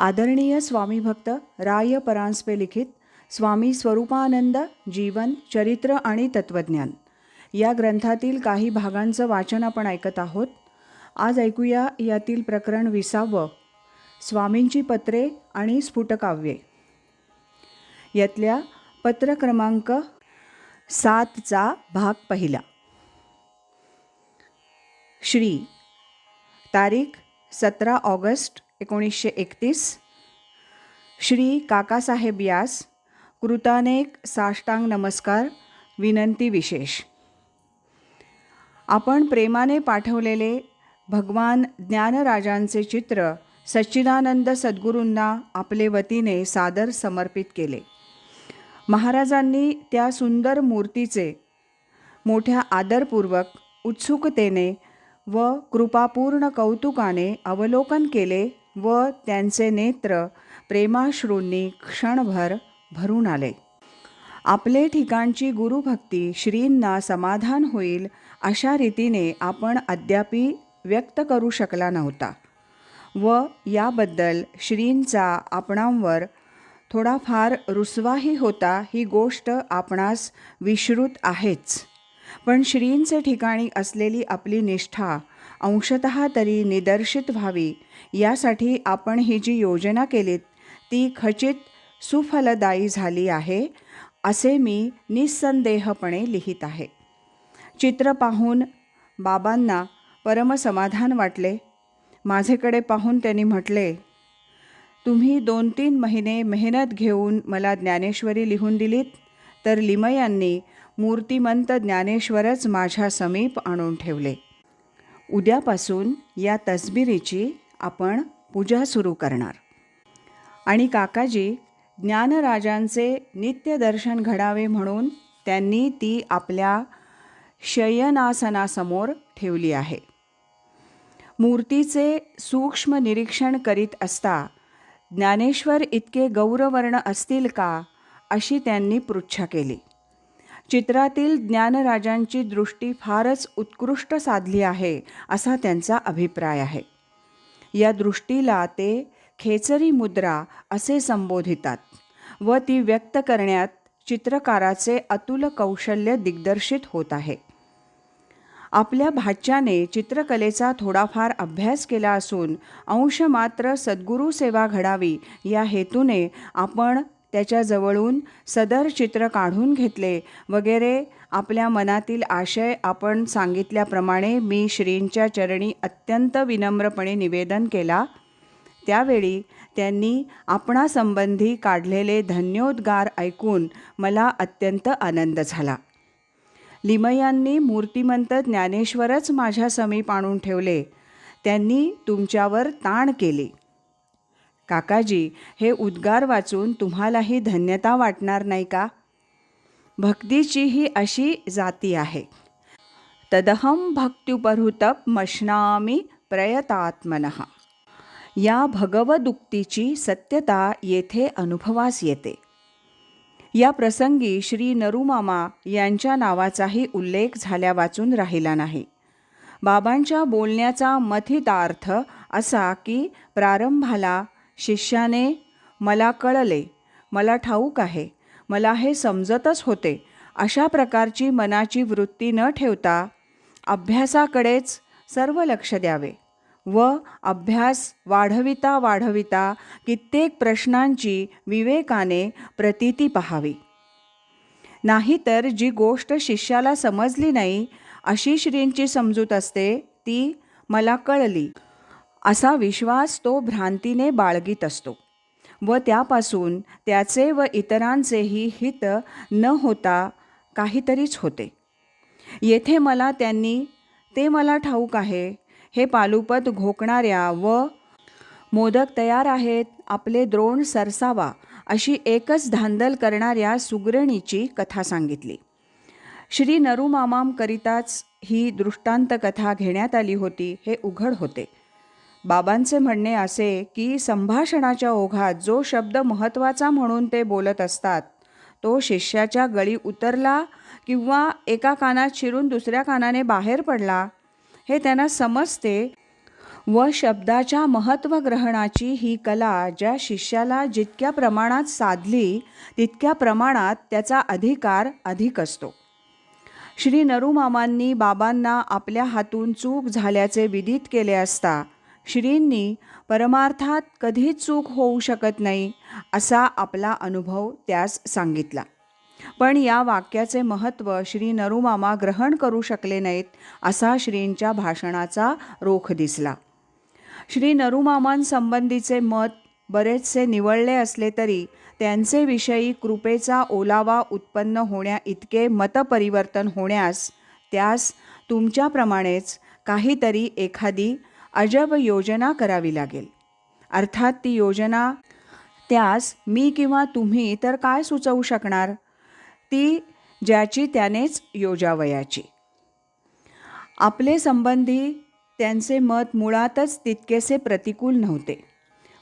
आदरणीय स्वामी भक्त राय परांजपे लिखित स्वामी स्वरूपानंद जीवन चरित्र आणि तत्त्वज्ञान या ग्रंथातील काही भागांचं वाचन आपण ऐकत आहोत. आज ऐकूया यातील प्रकरण विसावं. स्वामींची पत्रे आणि स्फुटकाव्ये. यातल्या पत्र क्रमांक सातचा भाग पहिला. श्री. तारीख सतरा ऑगस्ट एकोणीसशे एकतीस. श्री काकासाहेब यास कृतानेक साष्टांग नमस्कार विनंती विशेष. आपण प्रेमाने पाठवलेले भगवान ज्ञानराजांचे चित्र सच्चिदानंद सद्गुरूंना आपले वतीने सादर समर्पित केले. महाराजांनी त्या सुंदर मूर्तीचे मोठ्या आदरपूर्वक उत्सुकतेने व कृपापूर्ण कौतुकाने अवलोकन केले व त्यांचे नेत्र प्रेमाश्रूंनी क्षणभर भरून आले. आपले ठिकाणची गुरुभक्ती श्रींना समाधान होईल अशा रीतीने आपण अद्यापी व्यक्त करू शकला नव्हता. व याबद्दल श्रींचा आपणांवर थोडाफार रुसवाही होता ही गोष्ट आपणास विश्रुत आहेच. पण श्रींचे ठिकाणी असलेली आपली निष्ठा अंशत तरी निदर्शित व्हावी. यासाठी आपण ही जी योजना केलीत ती खचित सुफलदायी झाली आहे असे मी निस्संदेहपणे लिहित आहे. चित्र पाहून बाबांना परमसमाधान वाटले. माझेकडे पाहून त्यांनी म्हटले तुम्ही दोन तीन महिने मेहनत घेऊन मला ज्ञानेश्वरी लिहून दिलीत तर लिमयांनी मूर्तिमंत ज्ञानेश्वरच माझ्या समीप आणून ठेवले. उद्यापासून या तसबिरीची आपण पूजा सुरू करणार. आणि काकाजी ज्ञानराजांचे नित्यदर्शन घडावे म्हणून त्यांनी ती आपल्या शयनासनासमोर ठेवली आहे. मूर्तीचे सूक्ष्म निरीक्षण करीत असता ज्ञानेश्वर इतके गौरवर्ण असतील का अशी त्यांनी पृच्छा केली. चित्रातील ज्ञानराजांची दृष्टी फारच उत्कृष्ट साधली आहे असा त्यांचा अभिप्राय आहे. या दृष्टीला ते खेचरी मुद्रा असे संबोधितात व ती व्यक्त करण्यात चित्रकाराचे अतुल कौशल्य दिग्दर्शित होत आहे. आपल्या भाच्याने चित्रकलेचा थोडाफार अभ्यास केला असून अंश मात्र सद्गुरू सेवा घडावी या हेतूने आपण त्याच्याजवळून सदर चित्र काढून घेतले. वगैरे आपल्या मनातील आशय आपण सांगितल्याप्रमाणे मी श्रींच्या चरणी अत्यंत विनम्रपणे निवेदन केला. त्यावेळी त्यांनी आपणासंबंधी काढलेले धन्योद्गार ऐकून मला अत्यंत आनंद झाला. लिमयांनी मूर्तिमंत ज्ञानेश्वरच माझ्या समीप आणून ठेवले. त्यांनी तुमच्यावर ताण केली. काकाजी हे उद्गार वाचून तुम्हालाही धन्यता वाटणार नाही का? भक्तीची ही अशी जाती आहे. तदहम भक्त्युपहृतप मश्नामी प्रयतात्मन. या भगवदुक्तीची सत्यता येथे अनुभवास येते. या प्रसंगी श्री नरुमामा यांच्या नावाचाही उल्लेख झाल्या वाचून राहिला नाही. बाबांच्या बोलण्याचा मथितार्थ असा की प्रारंभाला शिष्याने मला कळले मला ठाऊक आहे मला हे समजतच होते. अशा प्रकारची मनाची वृत्ती न ठेवता अभ्यासाकडेच सर्व लक्ष द्यावे व अभ्यास वाढविता वाढविता कित्येक प्रश्नांची विवेकाने प्रतीती पहावी. नाहीतर जी गोष्ट शिष्याला समजली नाही अशी श्रींची समजूत असते ती मला कळली. असा विश्वास तो भ्रांतीने बाळगीत असतो व त्यापासून त्याचे व इतरांचेही हित न होता काहीतरीच होते. येथे मला त्यांनी ते मला ठाऊक आहे हे पालुपत घोकणाऱ्या व मोदक तयार आहेत आपले द्रोण सरसावा अशी एकच धांदल करणाऱ्या सुगरणीची कथा सांगितली. श्री नरुमामामकरिताच ही दृष्टांत कथा घेण्यात आली होती हे उघड होते. बाबांचे म्हणणे असे की संभाषणाच्या ओघात जो शब्द महत्त्वाचा म्हणून ते बोलत असतात तो शिष्याच्या गळी उतरला किंवा एका कानात शिरून दुसऱ्या कानाने बाहेर पडला हे त्यांना समजते व शब्दाच्या महत्त्वग्रहणाची ही कला ज्या शिष्याला जितक्या प्रमाणात साधली तितक्या प्रमाणात त्याचा अधिकार अधिक असतो. श्री नरुमामांनी बाबांना आपल्या हातून चूक झाल्याचे विदित केले असता श्रींनी परमार्थात कधीच चूक होऊ शकत नाही असा आपला अनुभव त्यास सांगितला. पण या वाक्याचे महत्त्व श्री नरुमामा ग्रहण करू शकले नाहीत असा श्रींच्या भाषणाचा रोख दिसला. श्री नरुमामांसंबंधीचे मत बरेचसे निवडले असले तरी त्यांचे विषयी कृपेचा ओलावा उत्पन्न होण्या इतके मतपरिवर्तन होण्यास त्यास तुमच्याप्रमाणेच काहीतरी एखादी अजब योजना करावी लागेल. अर्थात ती योजना त्यास मी किंवा तुम्ही तर काय सुचवू शकणार? ती ज्याची त्यानेच योजावयाची. आपले संबंधी त्यांचे मत मुळातच तितकेसे प्रतिकूल नव्हते.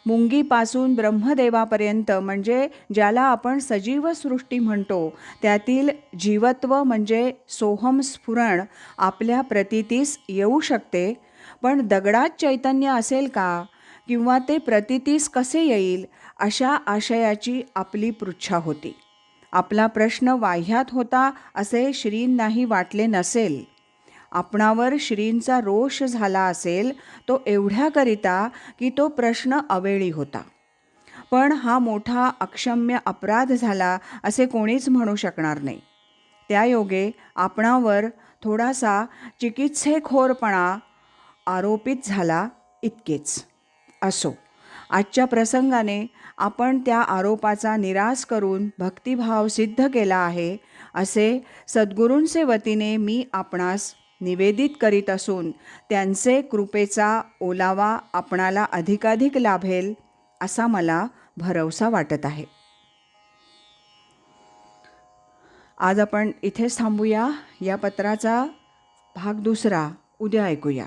मुंगीपासून ब्रह्मदेवापर्यंत म्हणजे ज्याला आपण सजीव सृष्टी म्हणतो त्यातील जीवत्व म्हणजे सोहम स्फुरण आपल्या प्रतीतीस येऊ शकते पण दगडात चैतन्य असेल का? किंवा ते प्रतितीस कसे येईल? अशा आशयाची आपली पृच्छा होती. आपला प्रश्न वाह्यात होता असे श्रींनाही वाटले नसेल. आपणावर श्रींचा रोष झाला असेल तो एवढ्याकरिता की तो प्रश्न अवेळी होता. पण हा मोठा अक्षम्य अपराध झाला असे कोणीच म्हणू शकणार नाही. त्यायोगे आपणावर थोडासा चिकित्सेखोरपणा आरोपित झाला इतकेच. असो. आजच्या प्रसंगाने आपण त्या आरोपाचा निराश करून भक्तिभाव सिद्ध केला आहे असे सद्गुरूंचे वतीने मी आपणास निवेदित करीत असून त्यांचे कृपेचा ओलावा आपणाला अधिकाधिक लाभेल असा मला भरवसा वाटत आहे. आज आपण इथेच थांबूया. या पत्राचा भाग दुसरा. उद्या ऐकूया.